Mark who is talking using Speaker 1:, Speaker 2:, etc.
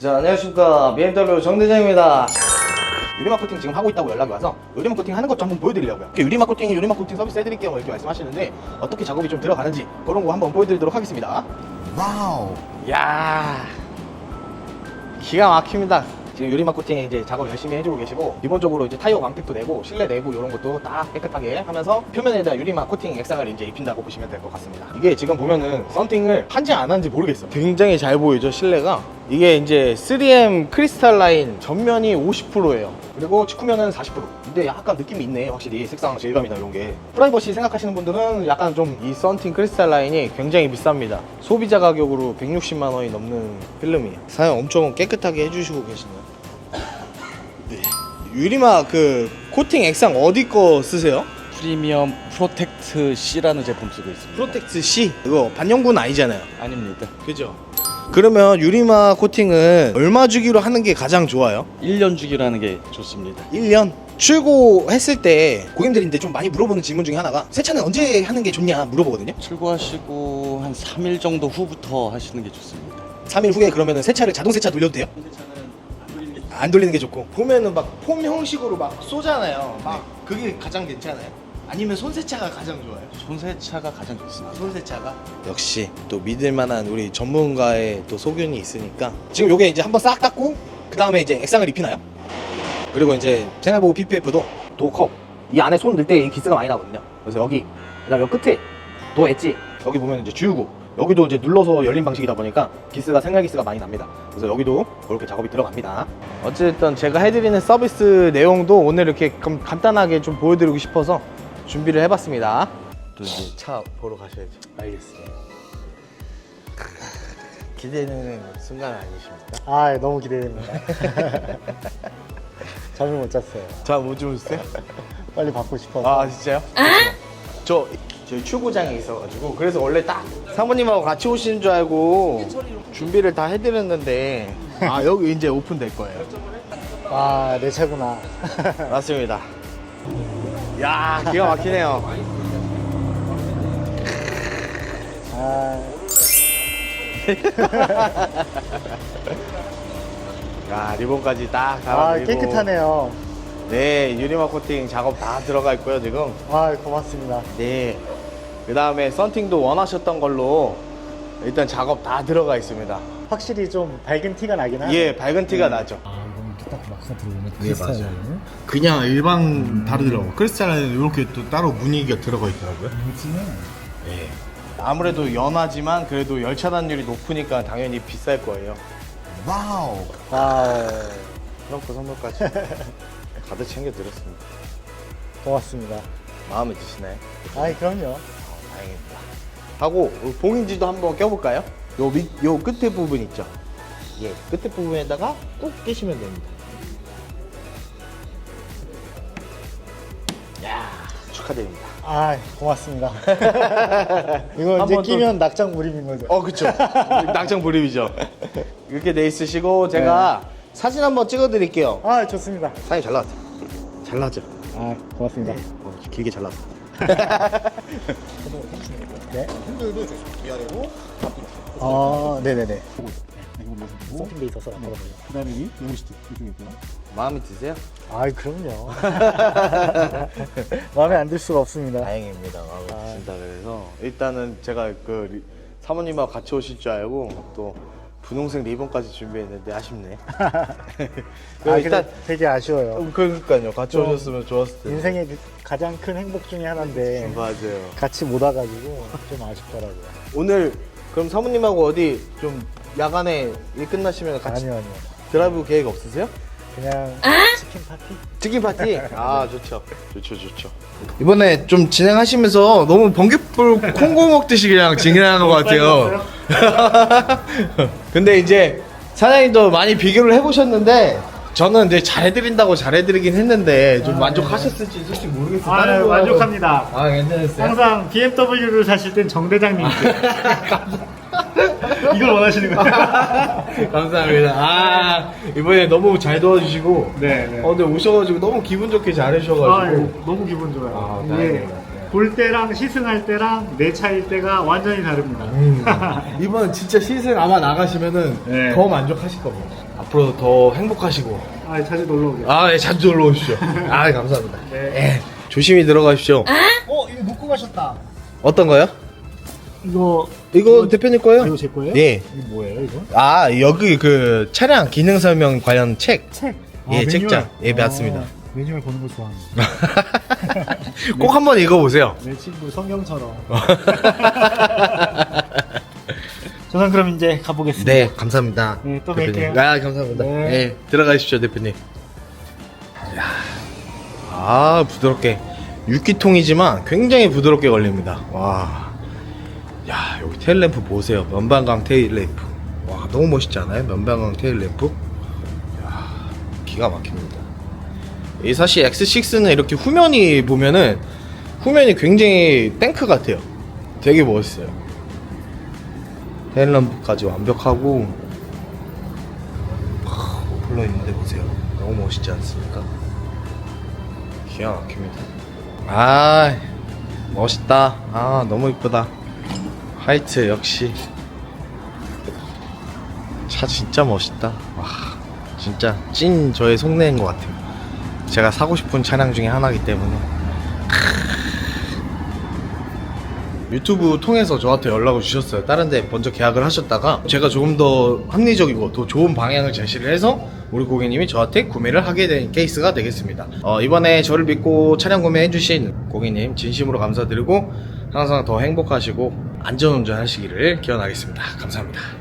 Speaker 1: 자 안녕하십니까. BMW 정대장입니다. 유리막 코팅 지금 하고 있다고 연락이 와서 유리막 코팅 하는 것 좀 한번 보여드리려고요. 이렇게 유리막 코팅 유리막 코팅 서비스 해드릴게요. 뭐 이렇게 말씀하시는데 어떻게 작업이 좀 들어가는지 그런 거 한번 보여드리도록 하겠습니다. 와우. 야 기가 막힙니다. 지금 유리막 코팅 이제 작업 열심히 해주고 계시고 기본적으로 이제 타이어 광택도 내고 실내 내부 이런 것도 딱 깨끗하게 하면서 표면에다 유리막 코팅 액상을 이제 입힌다고 보시면 될 것 같습니다. 이게 지금 보면은 썬팅을 한지 안 한지 모르겠어 굉장히 잘 보이죠 실내가 이게 이제 3M 크리스탈 라인 전면이 50%예요 그리고 측면은 40% 근데 약간 느낌이 있네 확실히 색상 질감이나 이런 게 프라이버시 생각하시는 분들은 약간 좀 이 썬팅 크리스탈 라인이 굉장히 비쌉니다 소비자 가격으로 160만 원이 넘는 필름이에요 사용 엄청 깨끗하게 해주시고 계시네요 네. 유리막 그 코팅 액상 어디 거 쓰세요?
Speaker 2: 프리미엄 프로텍트 C라는 제품 쓰고 있습니다.
Speaker 1: 프로텍트 C 이거 반영군 아니잖아요
Speaker 2: 아닙니다.
Speaker 1: 그죠? 그러면 유리막 코팅은 얼마 주기로 하는 게 가장 좋아요?
Speaker 2: 1년 주기라는 게 좋습니다.
Speaker 1: 1년 출고했을 때 고객님들인데 좀 많이 물어보는 질문 중에 하나가 세차는 언제 하는 게 좋냐 물어보거든요
Speaker 2: 출고하시고 한 3일 정도 후부터 하시는 게 좋습니다.
Speaker 1: 3일 후에 그러면 세차를 자동 세차 돌려도 돼요? 안 돌리는 게 좋고 보면은 막 폼 형식으로 막 쏘잖아요 막 그게 가장 괜찮아요? 아니면 손 세차가 가장 좋아요?
Speaker 2: 손세차가 가장 좋습니다.
Speaker 1: 손 세차가? 역시 또 믿을 만한 우리 전문가의 또 소견이 있으니까 지금 요게 이제 한번 싹 닦고 그 다음에 이제 액상을 입히나요? 그리고 이제 생활보호 PPF도 도컵 이 안에 손 넣을 때 이 기스가 많이 나거든요. 그래서 여기 그다음 요 끝에 도 엣지. 여기 보면 이제 지우고 여기도 이제 눌러서 열린 방식이다 보니까 기스가 생활 기스가 많이 납니다. 그래서 여기도 이렇게 작업이 들어갑니다. 어쨌든 제가 해드리는 서비스 내용도 오늘 이렇게 좀 간단하게 좀 보여드리고 싶어서 준비를 해봤습니다 또 이제 차 보러 가셔야죠 알겠습니다 기대되는 순간 아니십니까?
Speaker 3: 아 너무 기대됩니다. 잠을 못 잤어요.
Speaker 1: 저못 주무세요?
Speaker 3: 빨리 받고 싶어서.
Speaker 1: 아 진짜요? 저 저희 출고장에 있어가지고 그래서 원래 딱 사모님하고 같이 오시는 줄 알고 준비를 다 해드렸는데 아 여기 이제 오픈될 거예요
Speaker 3: 아, 내 차구나.
Speaker 1: 맞습니다 야 기가 막히네요.
Speaker 3: 아,
Speaker 1: 야 리본까지 딱
Speaker 3: 아
Speaker 1: 달아드리고.
Speaker 3: 깨끗하네요.
Speaker 1: 네 유리막 코팅 작업 다 들어가 있고요 지금.
Speaker 3: 아, 고맙습니다.
Speaker 1: 네그 다음에 썬팅도 원하셨던 걸로 일단 작업 다 들어가 있습니다.
Speaker 3: 확실히 좀 밝은 티가 나긴 하네.
Speaker 1: 예 밝은 티가 나죠.
Speaker 3: 아, 이건 딱 막상 들어오면
Speaker 1: 예,
Speaker 3: 크리스탈
Speaker 1: 맞아요.
Speaker 3: 라인은?
Speaker 4: 그냥 일반 다르더라고. 크리스탈은 이렇게 또 따로 무늬가 들어가 있더라고요.
Speaker 3: 무지는
Speaker 1: 예. 아무래도 연하지만 그래도 열 차 단율이 높으니까 당연히 비쌀 거예요.
Speaker 4: 와우.
Speaker 3: 아,
Speaker 1: 트럼프 선물까지 가득 챙겨 드렸습니다.
Speaker 3: 고맙습니다.
Speaker 1: 마음에 드시나요?
Speaker 3: 아이, 그럼요.
Speaker 1: 다행입니다. 하고 봉인지도 한번 껴볼까요? 요 밑, 요 끝에 부분 있죠? 예, 끝에 부분에다가 꾹 끼시면 됩니다. 축하드립니다.
Speaker 3: 아, 고맙습니다. 이거
Speaker 1: 한번
Speaker 3: 이제
Speaker 1: 또-
Speaker 3: 끼면 낙장 무림인 거죠.
Speaker 1: 어, 그쵸. 낙장 불입이죠. 이렇게 돼 있으시고 제가 사진 한번 찍어 드릴게요.
Speaker 3: 아, 좋습니다.
Speaker 1: 사진 잘 나왔죠? 잘 나왔죠?
Speaker 3: 아, 고맙습니다.
Speaker 1: 어, 길게 잘 나왔어.
Speaker 3: 네.
Speaker 1: 핸들도 위아래로
Speaker 3: 아, 네네네. 서핑돼 있어서 안 먹어요.
Speaker 4: 그다음에 이 영시트 이쪽에 있고요.
Speaker 1: 마음에 드세요?
Speaker 3: 아이, 그럼요. 마음에 안 들 수가 없습니다.
Speaker 1: 다행입니다. 마음에 드신다 그래서 일단은 제가 그 리- 사모님하고 같이 오실 줄 알고 또 분홍색 리본까지 준비했는데 아쉽네. 그
Speaker 3: 아,
Speaker 1: 일단
Speaker 3: 근데 되게 아쉬워요.
Speaker 1: 어, 그러니까요. 같이
Speaker 3: 좀
Speaker 1: 오셨으면 좋았을 텐데.
Speaker 3: 인생의 그 가장 큰 행복 중에 하나인데
Speaker 1: 맞아요.
Speaker 3: 같이 못 와가지고 좀 아쉽더라고요.
Speaker 1: 오늘 그럼 사모님하고 어디 좀 야간에 일 끝나시면 같이
Speaker 3: 아니요, 아니요.
Speaker 1: 드라이브 계획 없으세요?
Speaker 3: 그냥 치킨 파티?
Speaker 1: 치킨 파티? 아 좋죠 좋죠 좋죠 이번에 좀 진행하시면서 너무 번개불 콩고 먹듯이 그냥 진행하는 것 같아요 근데 이제 사장님도 많이 비교를 해보셨는데 저는 이제 잘해드린다고 잘해드리긴 했는데 좀 만족하셨을지 솔직히 모르겠어요
Speaker 3: 아,
Speaker 1: 다른
Speaker 3: 네,
Speaker 1: 거하고-
Speaker 3: 만족합니다.
Speaker 1: 아 괜찮았어요?
Speaker 3: 항상 BMW를 사실 땐 정대장님. 이걸 원하시는 거예요?
Speaker 1: 감사합니다 아 이번에 너무 잘 도와주시고
Speaker 3: 네, 네.
Speaker 1: 어 근데 오셔가지고 너무 기분 좋게 잘
Speaker 3: 아,
Speaker 1: 해주셔가지고
Speaker 3: 예, 너무 기분 좋아요.
Speaker 1: 아,
Speaker 3: 이게
Speaker 1: 다행이다. 네.
Speaker 3: 볼 때랑 시승할 때랑 내 차일 때가 완전히 다릅니다.
Speaker 1: 음. 이번 진짜 시즌 아마 나가시면은
Speaker 3: 네.
Speaker 1: 더 만족하실 겁니다. 앞으로 더 행복하시고.
Speaker 3: 아, 자주 놀러 오게.
Speaker 1: 아, 예, 자주 놀러 오십시오. 아, 감사합니다.
Speaker 3: 네.
Speaker 1: 예, 조심히 들어가십시오.
Speaker 3: 어, 이거 놓고 가셨다.
Speaker 1: 어떤 거요?
Speaker 3: 이거
Speaker 1: 이거 대표님 거예요?
Speaker 3: 아, 이거 제 거예요?
Speaker 1: 예.
Speaker 3: 이거 뭐예요, 이거?
Speaker 1: 아, 여기 그 차량 기능 설명 관련 책.
Speaker 3: 책.
Speaker 1: 예,
Speaker 3: 매뉴얼.
Speaker 1: 책장. 예, 맞습니다.
Speaker 3: 매뉴얼 보는 거 좋아합니다.
Speaker 1: 꼭 한번 읽어보세요.
Speaker 3: 내 친구 성경처럼. 저는 그럼 이제 가보겠습니다.
Speaker 1: 네, 감사합니다.
Speaker 3: 네, 또
Speaker 1: 대표님.
Speaker 3: 뵐게요.
Speaker 1: 아, 감사합니다.
Speaker 3: 네.
Speaker 1: 네. 들어가십시오, 대표님. 이야, 아, 부드럽게. 6기통이지만 굉장히 부드럽게 걸립니다. 와. 야, 여기 테일램프 보세요. 면방광 테일램프. 와, 너무 멋있지 않아요? 면방광 테일램프? 야, 기가 막힙니다. 이 사실 X6는 이렇게 후면이 보면은 후면이 굉장히 탱크 같아요. 되게 멋있어요. 테일램프까지 완벽하고 오플러 있는데 보세요. 너무 멋있지 않습니까? 기가 막힙니다. 아 멋있다. 아 너무 이쁘다. 화이트 역시 차 진짜 멋있다. 와 진짜 찐 저의 속내인 것 같아요. 제가 사고 싶은 차량 중에 하나이기 때문에 유튜브 통해서 저한테 연락을 주셨어요. 다른 데 먼저 계약을 하셨다가 제가 조금 더 합리적이고 더 좋은 방향을 제시를 해서 우리 고객님이 저한테 구매를 하게 된 케이스가 되겠습니다. 어, 이번에 저를 믿고 차량 구매해 주신 고객님 진심으로 감사드리고 항상 더 행복하시고 안전운전 하시기를 기원하겠습니다. 감사합니다.